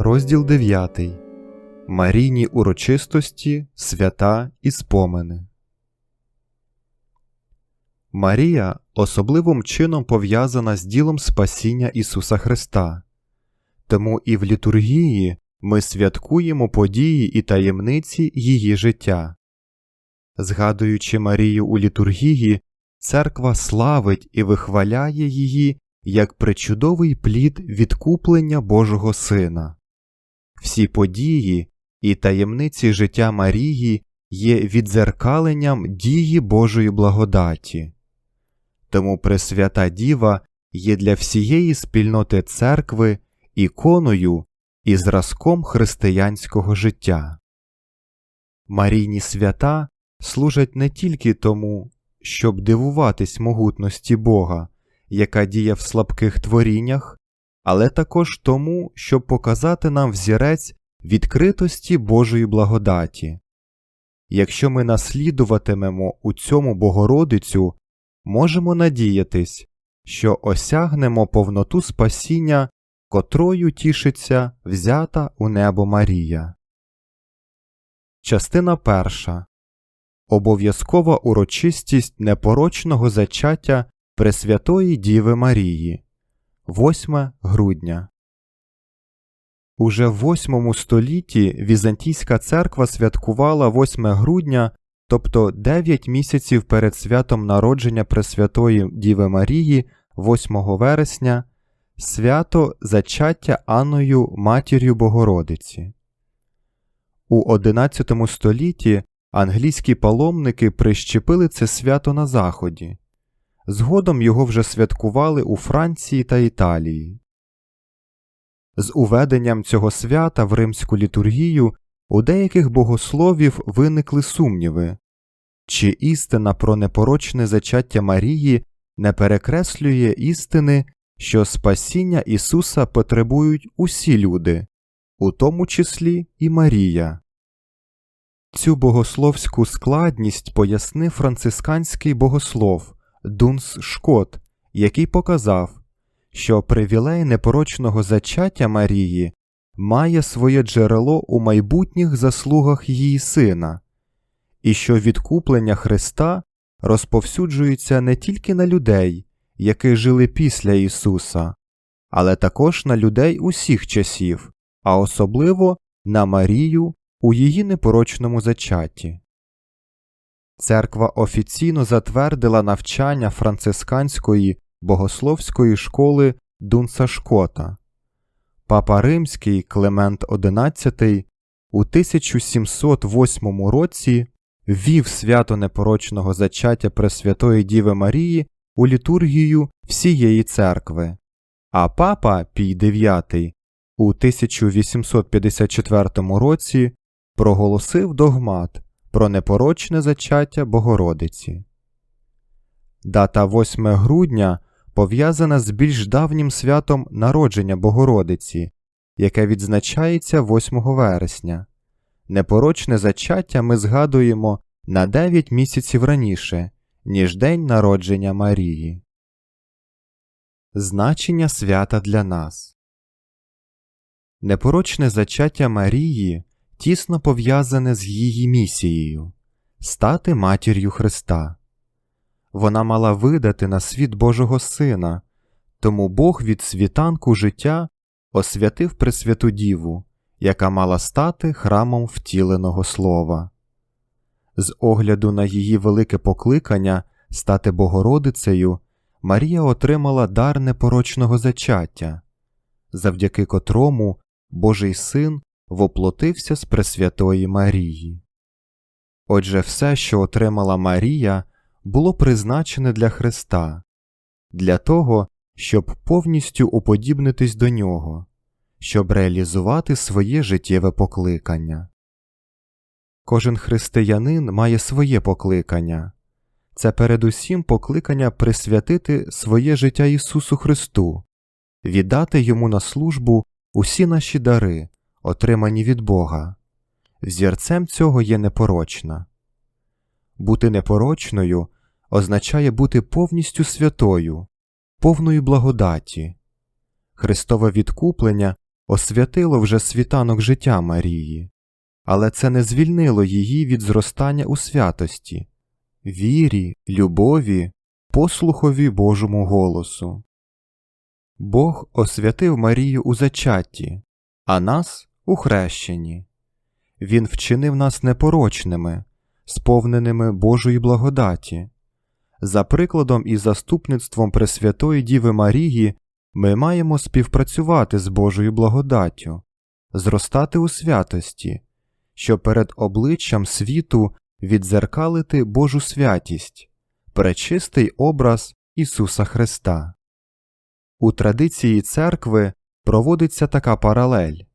Розділ 9. Марійні урочистості, свята і спомини. Марія особливим чином пов'язана з ділом спасіння Ісуса Христа. Тому і в літургії ми святкуємо події і таємниці її життя. Згадуючи Марію у літургії, церква славить і вихваляє її як причудовий плід відкуплення Божого Сина. Всі події і таємниці життя Марії є відзеркаленням дії Божої благодаті. Тому Пресвята Діва є для всієї спільноти церкви іконою і зразком християнського життя. Марійні свята служать не тільки тому, щоб дивуватись могутності Бога, яка діє в слабких творіннях, але також тому, щоб показати нам взірець відкритості Божої благодаті. Якщо ми наслідуватимемо у цьому Богородицю, можемо надіятись, що осягнемо повноту спасіння, котрою тішиться взята у небо Марія. Частина перша Обов'язкова урочистість непорочного зачаття Пресвятої Діви Марії 8 грудня Уже в 8 столітті Візантійська церква святкувала 8 грудня, тобто 9 місяців перед святом народження Пресвятої Діви Марії 8 вересня, свято зачаття Анною Матір'ю Богородиці. У 11 столітті англійські паломники прищепили це свято на Заході. Згодом його вже святкували у Франції та Італії. З уведенням цього свята в римську літургію у деяких богословів виникли сумніви, чи істина про непорочне зачаття Марії не перекреслює істини, що спасіння Ісуса потребують усі люди, у тому числі і Марія. Цю богословську складність пояснив францисканський богослов Дунс Шкот, який показав, що привілей непорочного зачаття Марії має своє джерело у майбутніх заслугах її сина, і що відкуплення Христа розповсюджується не тільки на людей, які жили після Ісуса, але також на людей усіх часів, а особливо на Марію у її непорочному зачатті. Церква офіційно затвердила навчання францисканської богословської школи Дунса Шкота. Папа Римський Клемент XI у 1708 році ввів свято непорочного зачаття Пресвятої Діви Марії у літургію всієї церкви, а папа Пій IX у 1854 році проголосив догмат про непорочне зачаття Богородиці. Дата 8 грудня пов'язана з більш давнім святом народження Богородиці, яке відзначається 8 вересня. Непорочне зачаття ми згадуємо на 9 місяців раніше, ніж день народження Марії. Значення свята для нас Непорочне зачаття Марії тісно пов'язане з її місією стати матір'ю Христа. Вона мала видати на світ Божого Сина, тому Бог від світанку життя освятив Пресвяту Діву, яка мала стати храмом втіленого Слова. З огляду на її велике покликання стати Богородицею, Марія отримала дар непорочного зачаття, завдяки котрому Божий син воплотився з Пресвятої Марії. Отже, все, що отримала Марія, було призначене для Христа, для того, щоб повністю уподібнитись до нього, щоб реалізувати своє життєве покликання. Кожен християнин має своє покликання це передусім покликання присвятити своє життя Ісусу Христу, віддати йому на службу усі наші дари, отримані від Бога. Взірцем цього є непорочна. Бути непорочною означає бути повністю святою, повною благодаті. Христове відкуплення освятило вже світанок життя Марії, але це не звільнило її від зростання у святості, вірі, любові, послухові Божому голосу. Бог освятив Марію у зачатті, а нас у хрещенні. Він вчинив нас непорочними, сповненими Божої благодаті. За прикладом і заступництвом Пресвятої Діви Марії ми маємо співпрацювати з Божою благодаттю, зростати у святості, що перед обличчям світу відзеркалити Божу святість, пречистий образ Ісуса Христа. У традиції церкви проводиться така паралель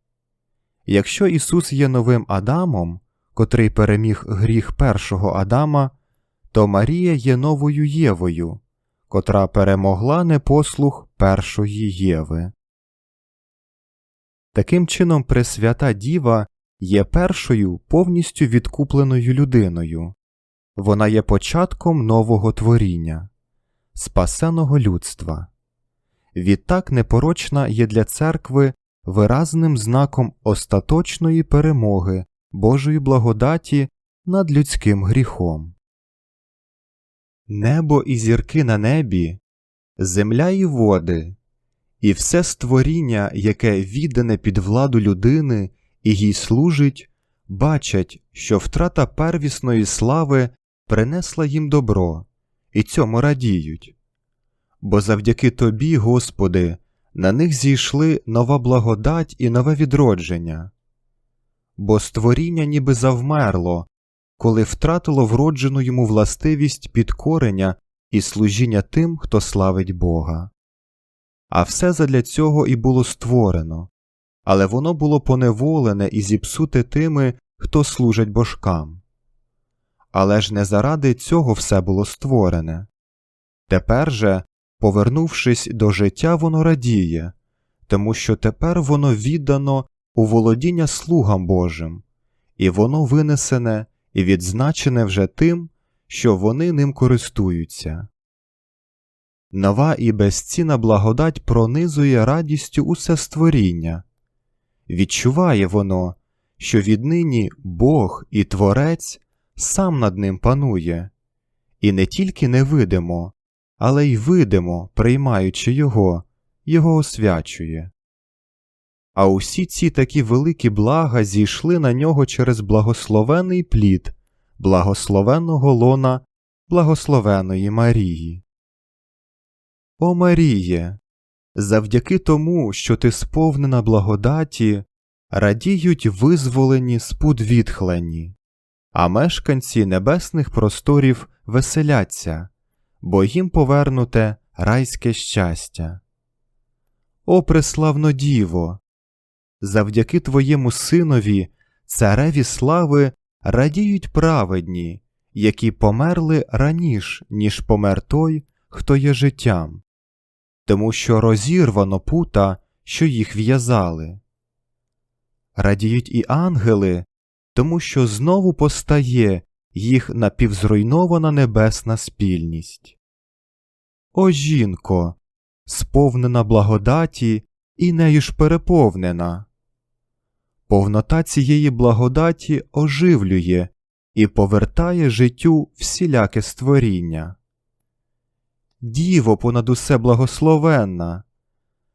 якщо Ісус є новим Адамом, котрий переміг гріх першого Адама, то Марія є новою Євою, котра перемогла непослух першої Єви. Таким чином, Пресвята Діва є першою повністю відкупленою людиною, вона є початком нового творіння, спасеного людства. Відтак непорочна є для церкви виразним знаком остаточної перемоги Божої благодаті над людським гріхом. Небо і зірки на небі, земля і води, і все створіння, яке віддане під владу людини і їй служить, бачать, що втрата первісної слави принесла їм добро, і цьому радіють. Бо завдяки тобі, Господи, на них зійшли нова благодать і нове відродження, бо створіння ніби завмерло, коли втратило вроджену йому властивість підкорення і служіння тим, хто славить Бога. А все задля цього і було створено, але воно було поневолене і зіпсуте тими, хто служить божкам. Але ж не заради цього все було створене. Тепер же, повернувшись до життя, воно радіє, тому що тепер воно віддано у володіння слугам Божим, і воно винесене і відзначене вже тим, що вони ним користуються. Нова і безцінна благодать пронизує радістю усе створіння, відчуває воно, що віднині Бог і Творець сам над ним панує, і не тільки не видимо, але й видимо, приймаючи його, його освячує. А усі ці такі великі блага зійшли на нього через благословений плід, благословеного лона, благословеної Марії. О Маріє, завдяки тому, що ти сповнена благодаті, радіють визволені спуд відхлені, а мешканці небесних просторів веселяться, бо їм повернуте райське щастя. О преславно Діво! Завдяки твоєму синові, цареві слави, радіють праведні, які померли раніш, ніж помер той, хто є життям, тому що розірвано пута, що їх в'язали. Радіють і ангели, тому що знову постає їх напівзруйнована небесна спільність. О жінко, сповнена благодаті і нею ж переповнена. Повнота цієї благодаті оживлює і повертає життю всіляке створіння. Діво понад усе благословенна,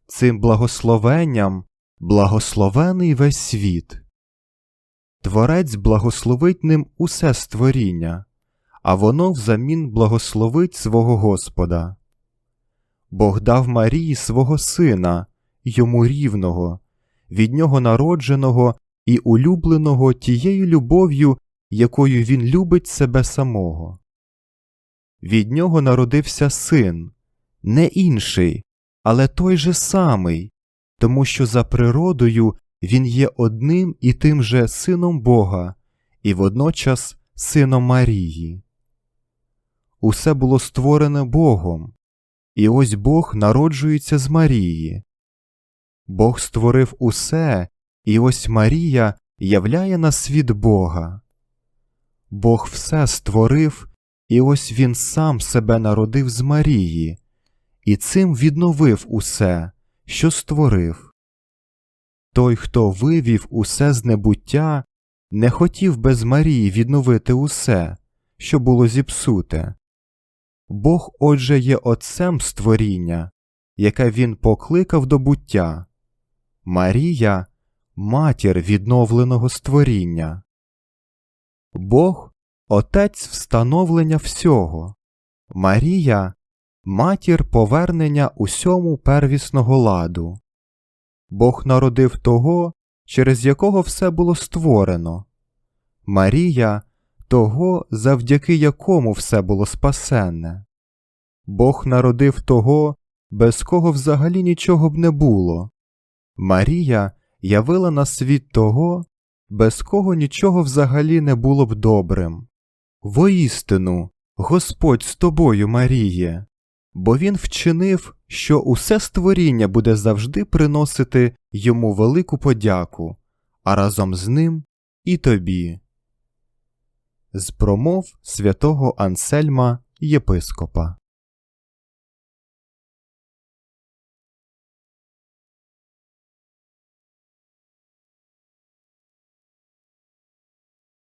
цим благословенням благословений весь світ. Творець благословить ним усе створіння, а воно взамін благословить свого Господа. Бог дав Марії свого сина, йому рівного, від нього народженого і улюбленого тією любов'ю, якою він любить себе самого. Від нього народився син, не інший, але той же самий, тому що за природою він є одним і тим же сином Бога і водночас сином Марії. Усе було створене Богом, і ось Бог народжується з Марії. Бог створив усе, і ось Марія являє на світ Бога. Бог все створив, і ось Він сам себе народив з Марії, і цим відновив усе, що створив. Той, хто вивів усе з небуття, не хотів без Марії відновити усе, що було зіпсуте. Бог, отже, є Отцем створіння, яке Він покликав до буття. Марія матір відновленого створіння. Бог Отець встановлення всього. Марія матір повернення усьому первісного ладу. Бог народив того, через якого все було створено. Марія того, завдяки якому все було спасенне. Бог народив того, без кого взагалі нічого б не було. Марія явила на світ того, без кого нічого взагалі не було б добрим. Воістину, Господь з тобою, Маріє, бо Він вчинив, що усе створіння буде завжди приносити йому велику подяку, а разом з ним і тобі. З промов святого Ансельма Єпископа